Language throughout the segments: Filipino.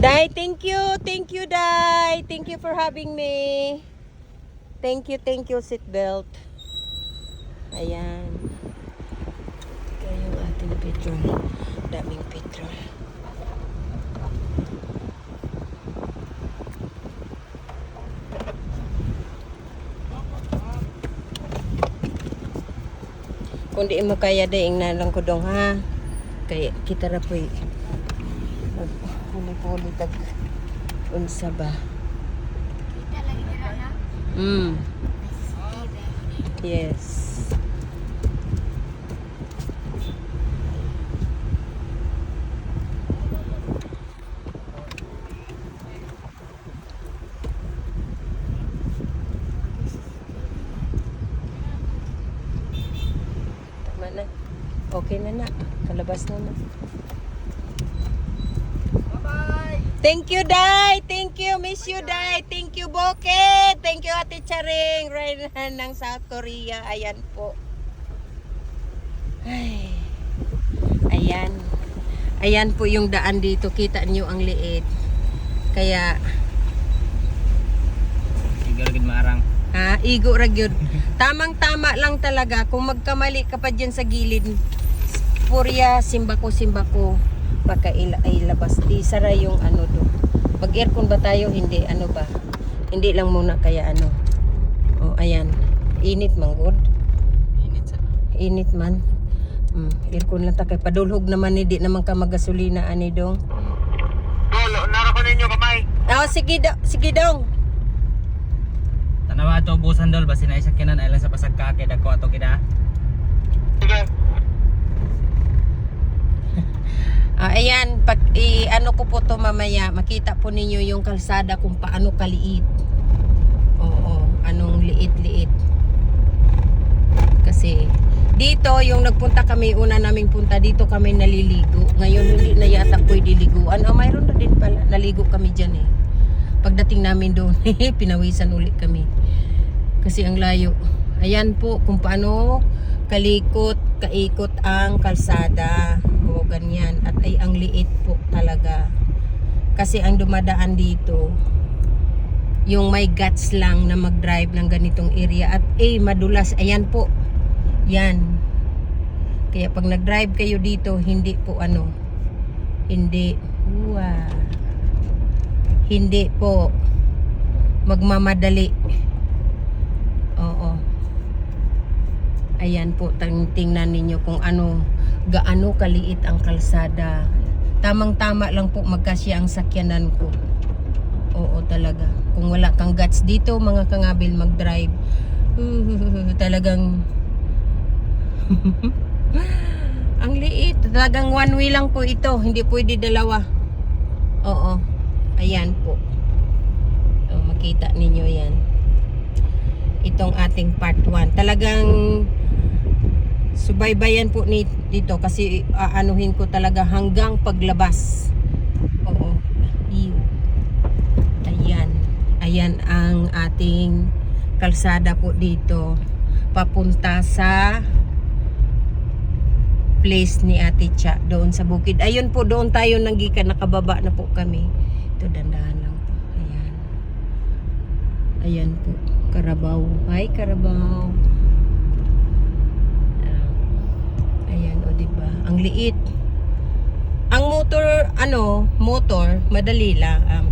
Dai, thank you. Thank you, Dai. Thank you for having me. Thank you, thank you, seatbelt. Ayan. Ito yung ating petrol. Daming petrol. Kung di mo kaya daing na lang ko dong ha. Kaya kita ra po Huli-huli tag unsa ba? Kita lagi dira na. Mm. CCTV. Yes. Tama na. Okay na na. Kalabas na na. Thank you, Dai. Thank you. Miss you, Dai. Thank you, Boke. Thank you, Ate Charing. Ryan ng South Korea. Ayan po. Ay. Ayan. Ayan po yung daan dito. Kita nyo ang liit. Kaya, Igorgid maarang. ha, igo ra gyud. Tamang-tama lang talaga. Kung magkamali ka pa dyan sa gilid, purya, simbako-simbako, baka ila, ay labas. Di sara yung ano do. Pag aircon ba tayo, hindi, ano ba? Hindi lang muna kaya ano. Oh, ayan. Init man good. Init sa. Init man. Mm, aircon lang ta kay padulhog naman hindi naman ka magasolina ani dong. Tol, nara ko ninyo kamay. Ah, sige daw, sige dong. Tanawa ato busan dol basi na isa kinan ay lang sa pasagkake dako ato kita. Sige. Ah, ayan, pag i, ano ko po to mamaya, makita po ninyo yung kalsada kung paano kaliit. Oo, anong liit-liit. Kasi dito yung nagpunta kami, una naming punta dito kami naliligo. Ngayon hindi na yata pwede liguan. Oh, mayroon na din pala. Naligo kami dyan eh. Pagdating namin doon, pinawisan ulit kami. Kasi ang layo. Ayan po kung paano kalikot, kaikot ang kalsada. Ay ang liit po talaga. Kasi ang dumadaan dito, yung may guts lang na mag-drive ng ganitong area. At eh, madulas. Ayan po. Yan. Kaya pag nag-drive kayo dito, hindi po ano. Hindi. Wow. Hindi po magmamadali. Oo. Ayan po, tingnan ninyo kung ano, gaano kaliit ang kalsada. Tamang-tama lang po magkasya ang sakyanan ko. Oo talaga. Kung wala kang guts dito, mga kangabil mag-drive, talagang ang liit. Talagang one way lang po ito. Hindi pwede dalawa. Oo. Ayan po. O, makita ninyo yan. Itong ating part 1. Talagang subaybayan po ni dito kasi aanuhin ko talaga hanggang paglabas. Oo. Ew. Ayan. Ayan ang ating kalsada po dito. Papunta sa place ni Ate Cha doon sa bukid. Ayun po, doon tayo nanggikan, nakababa na po kami. Ito, dandahan lang po. Ayan. Ayan po. Karabaw. Hi, Karabaw. Ah, Ayan, o diba? Ang liit. Ang motor, ano, motor, madali lang. Um,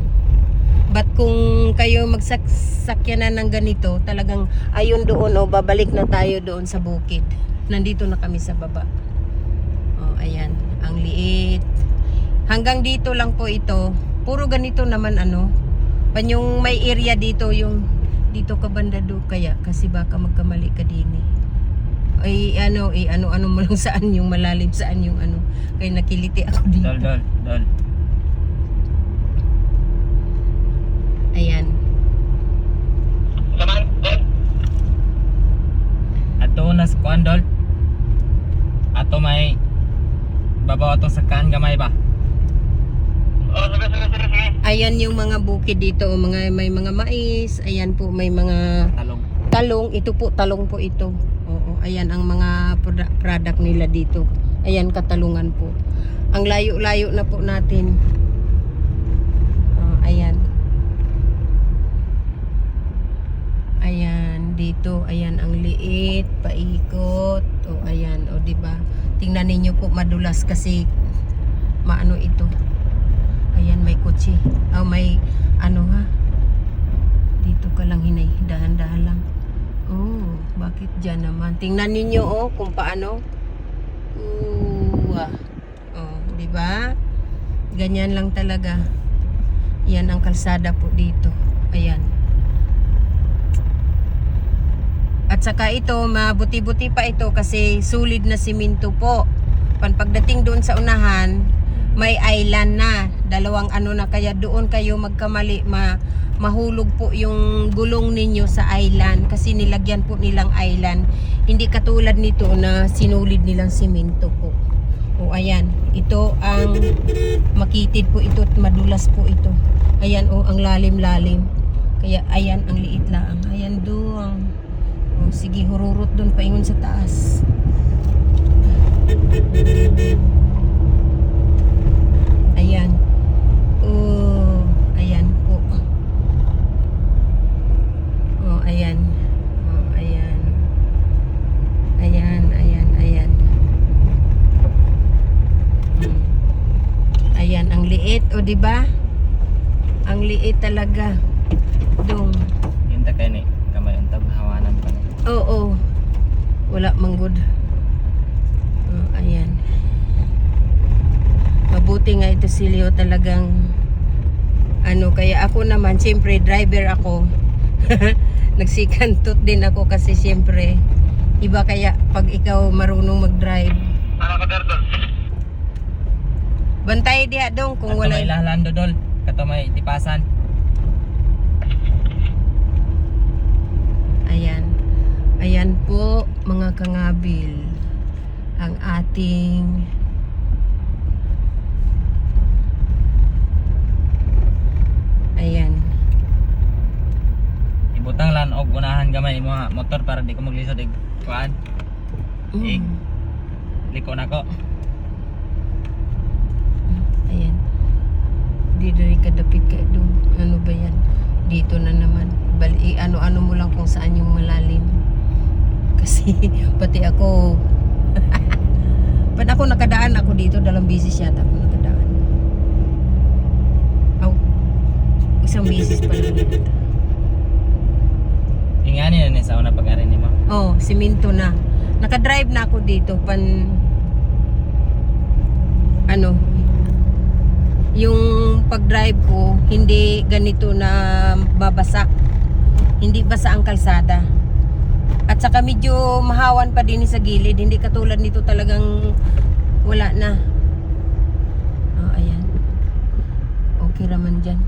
but kung kayo magsakyanan ng ganito, talagang ayun doon, o babalik na tayo doon sa bukid. Nandito na kami sa baba. Oh, ayan. Ang liit. Hanggang dito lang po ito. Puro ganito naman ano. Pan yung may area dito yung dito ka banda do kaya kasi baka magkamali ka din eh. Ay ano, eh ano-ano mo lang saan yung malalim saan yung ano. Kaya nakiliti ako dito. Dol, dol, dol. Ayan. Saman, dol. Ato nas kuan dol. Ato may babaw atong sakaan gamay ba? Oh, sige, sige, sige, sige. Ayan yung mga bukid dito, o mga may mga mais, ayan po may mga Talong. talong, ito po talong po ito. Ayan ang mga product nila dito. Ayan katalungan po. Ang layo-layo na po natin. Uh, ayan. Ayan dito, ayan ang liit, paikot. O ayan, o di ba? Tingnan niyo po madulas kasi maano ito. Ayan may kotse. Oh, may ano ha. Dito ka bakit dyan naman? Tingnan ninyo oh kung paano. Ooh, ah. Oh, di ba? Ganyan lang talaga. Yan ang kalsada po dito. Ayan. At saka ito, mabuti-buti pa ito kasi solid na simento po. Pan pagdating doon sa unahan, may island na. Dalawang ano na kaya doon kayo magkamali ma mahulog po yung gulong ninyo sa island kasi nilagyan po nilang island. Hindi katulad nito na sinulid nilang simento po. O ayan, ito ang makitid po ito at madulas po ito. Ayan o, ang lalim-lalim. Kaya ayan, ang liit lang. Ayan doon. O, sige, hururot doon paingon sa taas. Ayan. Oh, ayan po. Oh, ayan. Oh, ayan. Ayan, ayan, ayan. Hmm. Ayan, ang liit, o di ba? Ang liit talaga. Dong. Yun ta kay ni kamay untab hawanan pa ni. Oo. Wala manggod. Oh, ayan. Mabuti nga ito si Leo talagang ano kaya ako naman siyempre driver ako. Nagsikantot din ako kasi siyempre iba kaya pag ikaw marunong mag-drive. Ano ka derdol? Bantay diha dong kung Kato wala may lahlan dodol. Kato may tipasan. Ayan. Ayan po mga kangabil ang ating Ayan. Ibutang lan og unahan gamay mo motor para di ko maglisod ig kuan. Mm. Liko na ko. Ayan. Di dari kadapit ka doon. Ano ba yan? Dito na naman. Bali, ano-ano mo lang kung saan yung malalim. Kasi pati ako Pag ako nakadaan ako dito, dalang bisis yata ako nakadaan. Aw. Isang bisis pa lang yata. Ingani na ni sa una pag-ari nimo. Oh, siminto na. Nakadrive na ako dito pan ano yung pag-drive ko hindi ganito na babasa. Hindi basa ang kalsada. At saka medyo mahawan pa din sa gilid, hindi katulad nito talagang wala na. Oh, ayan. Okay raman dyan.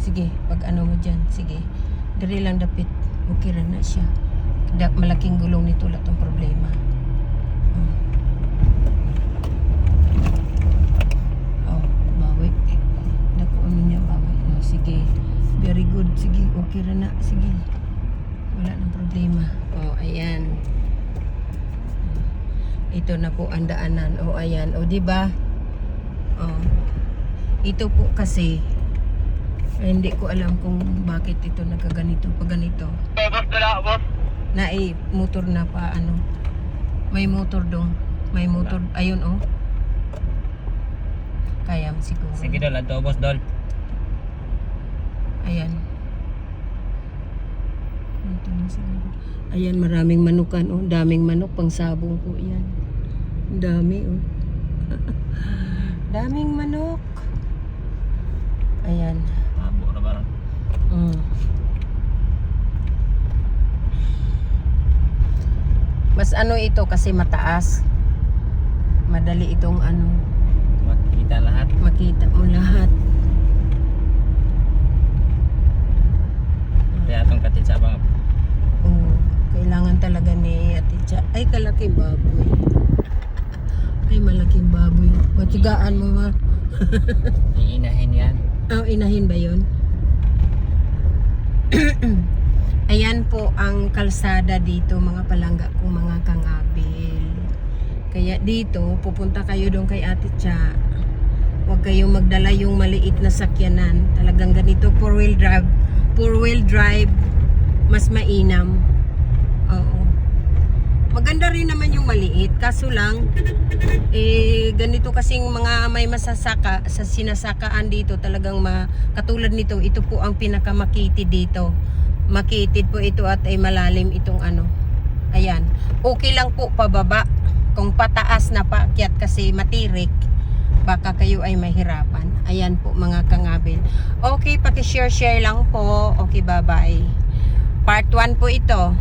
Sige, pag ano mo dyan, sige. Dari lang dapit. Okay ra na siya. Malaking gulong nito lang tong problema. Oh. Oh, bawi. Dako ano niya bawi. Oh, sige. Very good. Sige, okay ra na. Sige. Wala nang problema. Oh, ayan. Ito na po ang daanan. Oh, ayan. Oh, di ba? Oh. Ito po kasi ay, hindi ko alam kung bakit ito nagkaganito pag ganito. Boss. Na eh, motor na pa ano. May motor dong. May motor. Ayun oh. Kaya siguro. Sige dol, ato boss dol. Ayan. Na. Ayan, maraming manukan oh. Daming manok pang sabong po yan. Ang Dami oh. Daming manok. Ayan. Abo ra barang. Mm. Mas ano ito kasi mataas. Madali itong ano, Makita lahat. makita mo lahat. Katit sa bang Oo, kailangan talaga ni Ate Cha. Ay, kalaking baboy. Ay, malaking baboy. Matigaan mo ha. iinahin yan. Oh, inahin ba yon? Ayan po ang kalsada dito mga palangga ko mga kangabil. Kaya dito, pupunta kayo doon kay Ate Cha. Huwag kayong magdala yung maliit na sakyanan. Talagang ganito, four wheel drive. Four wheel drive, mas mainam. Oo. Maganda rin naman yung maliit. Kaso lang, eh, ganito kasing mga may masasaka sa sinasakaan dito talagang ma, katulad nito, ito po ang pinakamakitid dito. Makitid po ito at ay malalim itong ano. Ayan. Okay lang po pababa. Kung pataas na paakyat kasi matirik, baka kayo ay mahirapan. Ayan po mga kangabil. Okay, paki-share-share lang po. Okay, bye-bye. Part 1 po ito.